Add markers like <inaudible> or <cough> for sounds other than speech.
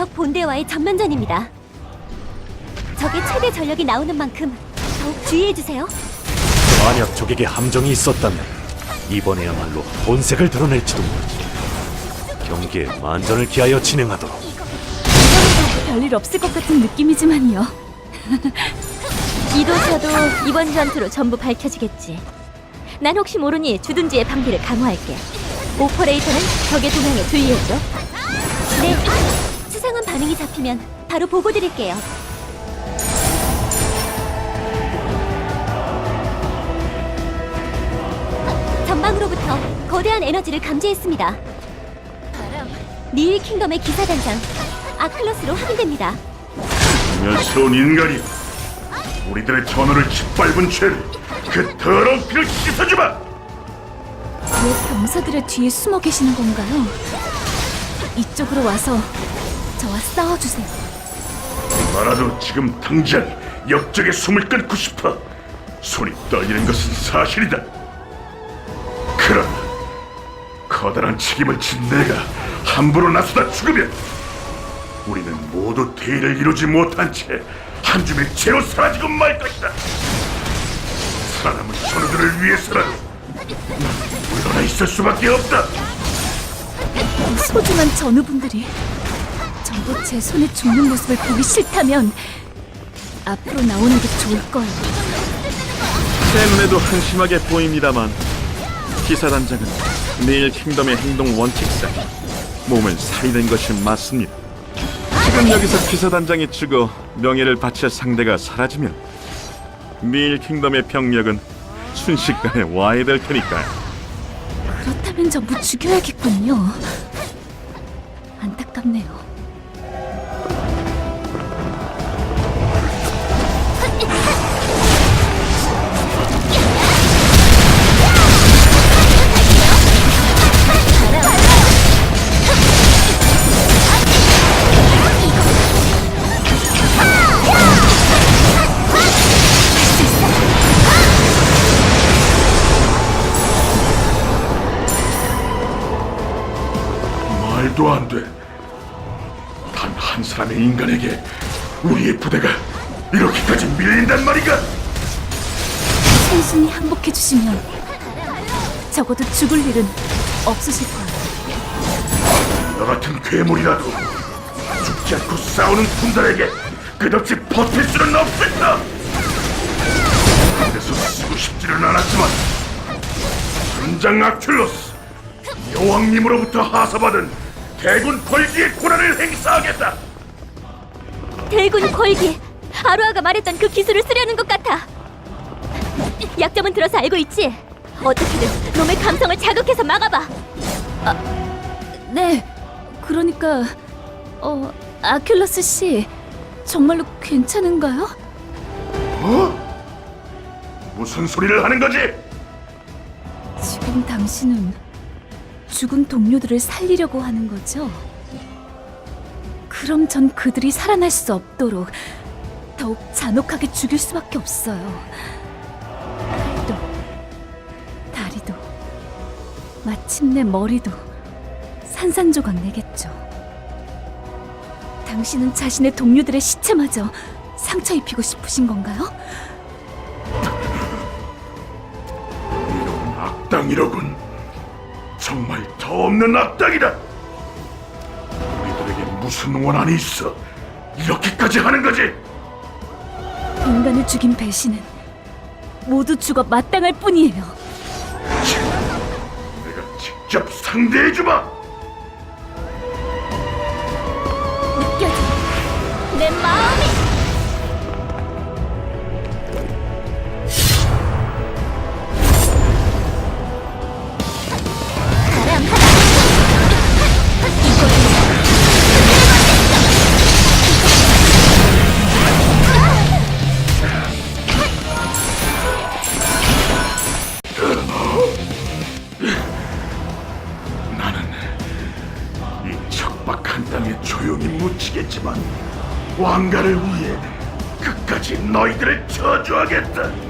적 본대와의 전면전입니다. 적의 최대 전력이 나오는 만큼 더욱 주의해주세요. 만약 적에게 함정이 있었다면 이번에야말로 본색을 드러낼지도 모르지. 경기에 만전을 기하여 진행하도록. 별일 없을 것 같은 느낌이지만요. <laughs> 이도저도 이번 전투로 전부 밝혀지겠지. 난 혹시 모르니 주둔지의 방비를 강화할게. 오퍼레이터는 적의 동향에 주의해줘. 네, 수상한 반응이 잡히면 바로 보고 드릴게요. 전방으로부터 거대한 에너지를 감지했습니다. 니일 킹덤의 기사단장 아클러스로 확인됩니다. 멸스러운 인간이여 우리들의 전원을 짓밟은 죄를 그 더러운 피를 씻어주마 왜 병사들의 뒤에 숨어 계시는 건가요? 이쪽으로 와서 저와 싸워주세요. 말아도 지금 당장 역적의 숨을 끊고 싶어. 손이 떨리는 것은 사실이다. 그러나 커다란 책임을 진 내가 함부로 나서다 죽으면 우리는 모두 대의를 이루지 못한 채 한 줌의 채로 사라지고 말 것이다. 살아남은 전우들을 위해서라도 난 물러나 있을 수밖에 없다. 소중한 전우분들이 제 손에 죽는 모습을 보기 싫다면 앞으로 나오는 게 좋을 거예요. 제 눈에도 한심하게 보입니다만 기사단장은 네일 킹덤의 행동 원칙상 몸을 살리는 것이 맞습니다. 지금 여기서 기사단장이 죽어 명예를 바칠 상대가 사라지면 네일 킹덤의 병력은 순식간에 와해될 테니까요. 그렇다면 전부 죽여야겠군요. 안타깝네요. 말도 안 돼. 단 한 사람의 인간에게 우리의 부대가 이렇게까지 밀린단 말인가? 순순히 항복해 주시면 적어도 죽을 일은 없으실 거예요. 너 같은 괴물이라도 죽지 않고 싸우는 군단에게 끝없이 버틸 수는 없을까? 그래서 쓰고 싶지는 않았지만 선장 아큘로스 여왕님으로부터 하사받은 대군 벌기의 권한을 행사하겠다. 대군 골기 아루아가 말했던 그 기술을 쓰려는 것 같아 약점은 들어서 알고 있지? 어떻게든 놈의 감성을 자극해서 막아봐 네, 그러니까 어 아큘러스 씨 정말로 괜찮은가요? 무슨 소리를 하는 거지? 지금 당신은 죽은 동료들을 살리려고 하는 거죠? 그럼 전 그들이 살아날 수 없도록 더욱 잔혹하게 죽일 수밖에 없어요. 팔도, 다리도, 마침내 머리도 산산조각 내겠죠. 당신은 자신의 동료들의 시체마저 상처 입히고 싶으신 건가요? 이런 악당이로군. 정말 더 없는 악당이다. 우리들에게 무슨 원한이 있어? 이렇게까지 하는 거지? 인간을 죽인 배신은 모두 죽어 마땅할 뿐이에요. 내가 직접 상대해주마. 한 땅에 조용히 묻히겠지만 왕가를 위해 끝까지 너희들을 저주하겠다.